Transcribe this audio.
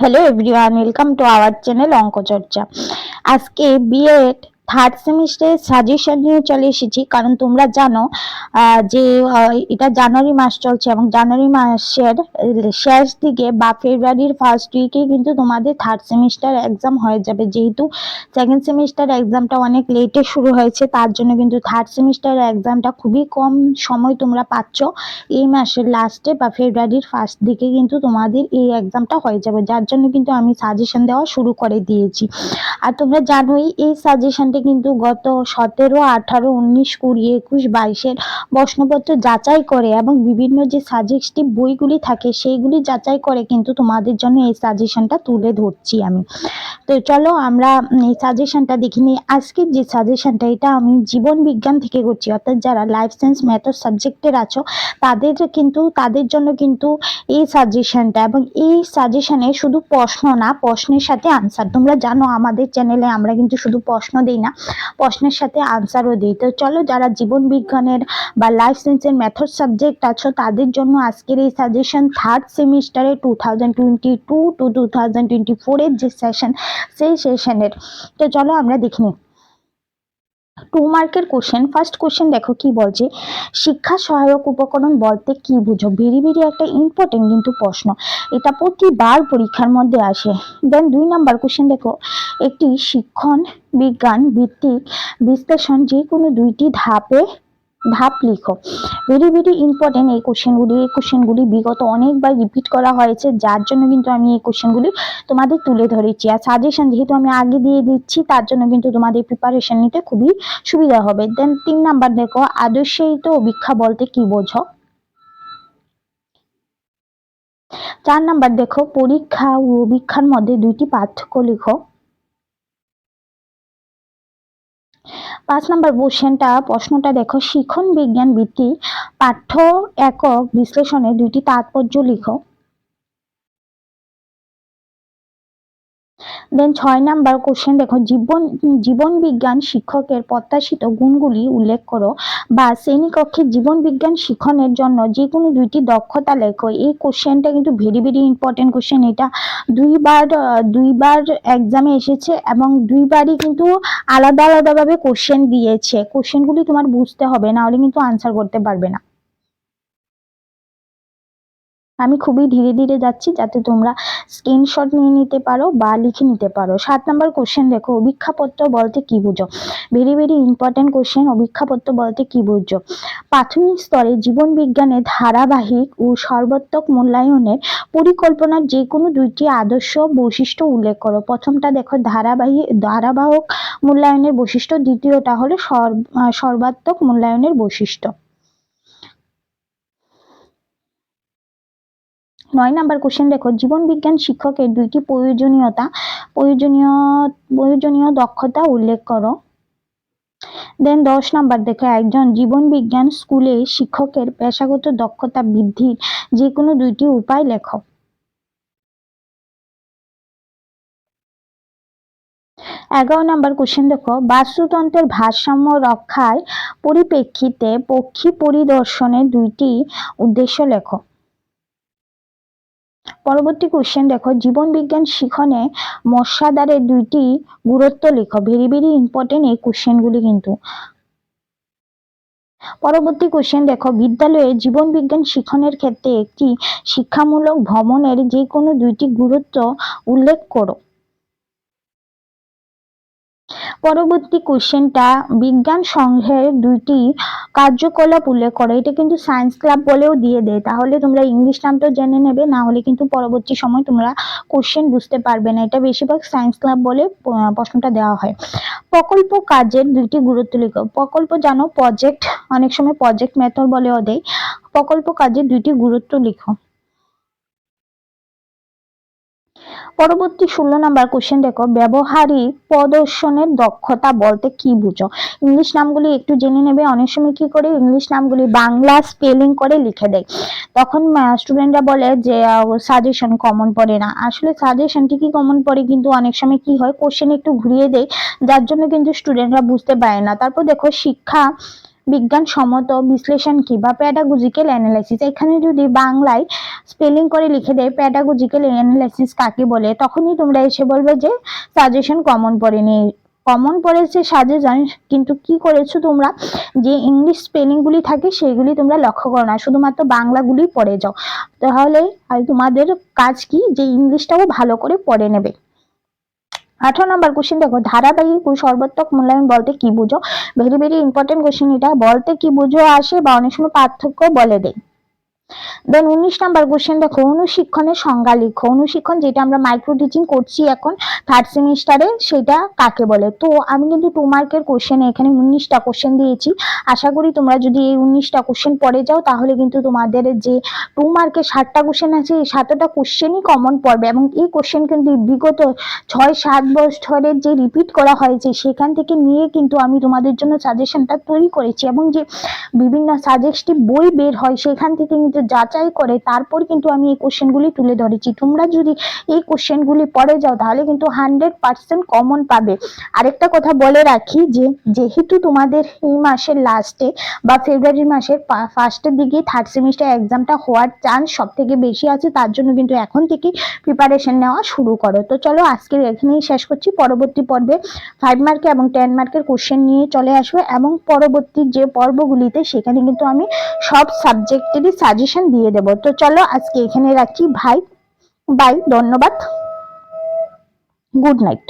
Hello everyone, welcome to our channel Anka Charcha আজকে B Ed third সেমিস্টারের suggestion নিয়ে চলে এসেছি। কারণ তোমরা জানো যে এটা জানুয়ারি মাস চলছে এবং জানুয়ারি মাসের শেষ দিকে বা ফেব্রুয়ারির ফার্স্ট উইকে কিন্তু তোমাদের থার্ড সেমিস্টার এক্সাম হয়ে যাবে। যেহেতু সেকেন্ড সেমিস্টার এক্সামটা অনেক লেটে শুরু হয়েছে, তার জন্য কিন্তু থার্ড সেমিস্টার এক্সামটা খুবই কম সময় তোমরা পাচ্ছ। এই মাসের লাস্টে বা ফেব্রুয়ারির ফার্স্ট দিকে কিন্তু তোমাদের এই এক্সামটা হয়ে যাবে। যার জন্য কিন্তু আমি সাজেশন দেওয়া শুরু করে দিয়েছি। আর তোমরা জানোই, এই সাজেশনটা কিন্তু গত সতেরো, আঠারো, উনিশ, কুড়ি, একুশ, বাইশের প্রশ্নপত্র যাচাই করে এবং বিভিন্ন যে সাজেস্টিভ বইগুলি থাকে সেইগুলি যাচাই করে কিন্তু তোমাদের জন্য এই সাজেশনটা তুলে ধরছি আমি। তো চলো আমরা এই সাজেশনটা দেখে নিই। আজকের যে সাজেশনটা এটা আমি জীবন বিজ্ঞান থেকে করছি। অর্থাৎ যারা লাইফ সায়েন্স মেথড সাবজেক্টের আছো, তাদের কিন্তু, তাদের জন্য কিন্তু এই সাজেশনটা এবং এই সাজেশনে শুধু প্রশ্ন না, প্রশ্নের সাথে আনসার তোমরা জানো আমাদের চ্যানেলে আমরা কিন্তু শুধু প্রশ্ন দিই না, প্রশ্নের সাথে আনসারও দিই। তো চলো যারা জীবন বিজ্ঞানের বা লাইফ সায়েন্সের মেথড সাবজেক্ট আছো, তাদের জন্য আজকের এই সাজেশন থার্ড সেমিস্টারে two thousand twenty two to two thousand twenty ফোরের যে সেশন সেই সেশনের তো চলো আমরা দেখে নিই। টু মার্কের কোশ্চেন ফার্স্ট কোশ্চেন দেখো কি বলছে? শিক্ষা সহায়ক উপকরণ বলতে কি বুঝো? ভেরি ভেরি একটা ইম্পর্টেন্ট কিন্তু প্রশ্ন। এটা প্রতিবার পরীক্ষার মধ্যে আসে। দেন দুই নাম্বার কোশ্চেন দেখো। একটি শিক্ষণ, বিজ্ঞান, ভিত্তিক বিশ্লেষণ যে কোনো দুইটি ধাপে ধাপ লিখো। ভেরি ভেরি ইম্পর্টেন্ট এই কোশ্চেনগুলি এই কোশ্চেনগুলি বিগত অনেকবার রিপিট করা হয়েছে। যার জন্য কিন্তু আমি এই কোশ্চেনগুলি তোমাদের তুলে ধরেছি। আর সাজেশন যেহেতু আমি আগে দিয়ে দিচ্ছি, তার জন্য কিন্তু তোমাদের প্রিপারেশন নিতে খুবই সুবিধা হবে। দেন তিন নাম্বার দেখো আদর্শিত অভিক্ষা বলতে কি বোঝো? চার নাম্বার দেখো, পরীক্ষা ও অভিক্ষার মধ্যে দুইটি পার্থক্য লিখো। পাঁচ নম্বর কোশ্চেনটা প্রশ্নটা দেখো শিখন বিজ্ঞান ভিত্তি পাঠ্য একক বিশ্লেষণে দুইটি তাৎপর্য লিখো। দেন ছয় নাম্বার কোশ্চেন দেখো, জীবন জীবন বিজ্ঞান শিক্ষকের প্রত্যাশিত গুণগুলি উল্লেখ করো। বা শ্রেণীকক্ষে জীবন বিজ্ঞান শিক্ষণের জন্য যে কোনো দুইটি দক্ষতা লেখো। এই কোশ্চেনটা কিন্তু ভেরি ভেরি ইম্পর্টেন্ট কোশ্চেন এটা। দুইবার দুইবার এক্সামে এসেছে এবং দুইবারই কিন্তু আলাদা, আলাদাভাবে কোশ্চেন দিয়েছে। কোশ্চেনগুলি তোমার বুঝতে হবে না হলে কিন্তু আনসার করতে পারবে না। আমি খুবই ধীরে ধীরে যাচ্ছি যাতে তোমরা স্ক্রিনশট নিয়ে নিতে পারো বা লিখে নিতে পারো। সাত নাম্বার কোশ্চেন দেখো, অভিক্ষাপত্র বলতে কি বুঝো? ভেরি ভেরি ইম্পর্টেন্ট কোশ্চেন অভিক্ষাপত্র বলতে কি বুঝো? প্রাথমিক স্তরে জীবন বিজ্ঞানের ধারাবাহিক ও সর্বাত্মক মূল্যায়নের পরিকল্পনার যে কোনো দুইটি আদর্শ বৈশিষ্ট্য উল্লেখ করো। প্রথমটা দেখো, ধারাবাহিক, ধারাবাহক মূল্যায়নের বৈশিষ্ট্য। দ্বিতীয়টা হলো সর্ব- সর্বাত্মক মূল্যায়নের বৈশিষ্ট্য। নয় নাম্বার কোশ্চেন দেখো, জীবন বিজ্ঞান শিক্ষকের দুইটি প্রয়োজনীয়তা, প্রয়োজনীয় প্রয়োজনীয় দক্ষতা উল্লেখ করো। দেন দশ নাম্বার দেখো, একজন জীবন বিজ্ঞান স্কুলে শিক্ষকের পেশাগত দক্ষতা বৃদ্ধির যে কোনো দুইটি উপায় লেখো। এগারো নাম্বার কোশ্চেন দেখো, বাস্তুতন্ত্রের ভারসাম্য রক্ষায় পরিপ্রেক্ষিতে পক্ষী পরিদর্শনের দুইটি উদ্দেশ্য লেখো। পরবর্তী কোশ্চেন দেখো জীবন বিজ্ঞান শিখনে মশাদারের দুইটি গুরুত্ব লেখো। ভেরি ভেরি ইম্পর্টেন্ট এই কোশ্চেনগুলি কিন্তু। পরবর্তী কোশ্চেন দেখো, বিদ্যালয়ে জীবন বিজ্ঞান শিখনের ক্ষেত্রে একটি শিক্ষামূলক ভ্রমণের যে কোনো দুইটি গুরুত্ব উল্লেখ করো। পরবর্তী কোশ্চেনটা, বিজ্ঞান সংঘের দুইটি কার্যকলাপ উল্লেখ করো। এটা কিন্তু সায়েন্স ক্লাব বলেও দিয়ে দেয়। তাহলে তোমরা ইংলিশ নামটা জেনে নেবে, না হলে কিন্তু পরবর্তী সময় তোমরা কোশ্চেন বুঝতে পারবে না। এটা বেশিরভাগ সায়েন্স ক্লাব বলে প্রশ্নটা দেওয়া হয়। প্রকল্প কাজের দুইটি গুরুত্ব লিখো প্রকল্প জানো প্রজেক্ট অনেক সময় প্রজেক্ট মেথড বলেও দেয়। প্রকল্প কাজের দুইটি গুরুত্ব লিখো পরবর্তী ষোলো নাম্বার কোশ্চেন দেখো ব্যবহারিক প্রদর্শনের দক্ষতা বলতে কি বুঝো? ইংলিশ নামগুলি একটু জেনে নেবে, অনেক সময় কি করে ইংলিশ নামগুলি বাংলা স্পেলিং করে লিখে দেয়। তখন স্টুডেন্টরা বলে যে সাজেশন কমন পড়ে না। আসলে সাজেশন ঠিকই কমন পড়ে, কিন্তু অনেক সময় কি হয় কোশ্চেন একটু ঘুরিয়ে দেয়, যার জন্য কিন্তু স্টুডেন্টরা বুঝতে পারে না। তারপর দেখো, শিক্ষা বিজ্ঞানসম্মত বিশ্লেষণ কি বা প্যাডাগোজিক্যাল অ্যানালাইসিস এখানে যদি বাংলায় স্পেলিং করে লিখে দেয় প্যাডাগোজিক্যাল অ্যানালাইসিস কাকে বলে? তখনই তোমরা এসে বলবে যে সাজেশন কমন পড়েনি কমন পড়েছে সাজেশন কিন্তু কি করেছ তোমরা? যে ইংলিশ স্পেলিংগুলি থাকে সেগুলি তোমরা লক্ষ্য করো না। শুধুমাত্র বাংলাগুলি পড়ে যাও। তাহলে তোমাদের কাজ কি? যে ইংলিশটাও ভালো করে পড়ে নেবে। আঠারো নম্বর কোশ্চেন দেখো, ধারাবাহিক ও সর্বাত্মক মূল্যায়ন বলতে কি বুঝো? ভেরি ভেরি ইম্পর্টেন্ট কোশ্চেন এটা। বলতে কি বুঝো আসে বা অনেক সময় পার্থক্য বলে দেয়। দেন উনিশ নাম্বার কোশ্চেন দেখো, অনুশিক্ষণের সংজ্ঞা লিখো। অনুশিক্ষণ যেটা আমরা মাইক্রো টিচিং করছি এখন থার্ড সেমিস্টারে সেটা কাকে বলে? তো আমি কিন্তু টু মার্কের কোশ্চেন এখানে উনিশটা কোশ্চেন দিয়েছি। আশা করি তোমরা যদি এই উনিশটা কোশ্চেন পড়ে যাও, তাহলে কিন্তু তোমাদের যে টু মার্কের ষাটটা কোশ্চেন আছে, এই সাতটা কোশ্চেনই কমন পড়বে। এবং এই কোশ্চেন কিন্তু বিগত ছয়, সাত বছরের যে রিপিট করা হয়েছে, সেখান থেকে নিয়ে কিন্তু আমি তোমাদের জন্য সাজেশনটা তৈরি করেছি। এবং যে বিভিন্ন সাজেস্টিভ বই বের হয়, সেখান থেকে কিন্তু যাচাই করে তারপর কিন্তু আমি এই কোশ্চেনগুলি তুলে ধরেছি। তোমরা যদি এই কোশ্চেনগুলি পড়ে যাও, তাহলে কিন্তু হান্ড্রেড পার্সেন্ট কমন পাবে। আরেকটা কথা বলে রাখি যে, যেহেতু তোমাদের এই মাসের লাস্টে বা ফেব্রুয়ারি মাসের ফার্স্টের দিকে থার্ড সেমিস্টার এক্সামটা হওয়ার চান্স সব থেকে বেশি আছে, তার জন্য কিন্তু এখন থেকে প্রিপারেশন নেওয়া শুরু করো। তো চলো আজকের এখানেই শেষ করছি। পরবর্তী পর্বে ফাইভ মার্কে এবং টেন মার্কের কোশ্চেন নিয়ে চলে আসবে এবং পরবর্তী যে পর্বগুলিতে সেখানে কিন্তু আমি সব সাবজেক্টেরই সাজেশন দিয়ে দেব। তো চলো আজকে এখানে রাখি। ভাই বাই ধন্যবাদ। Good night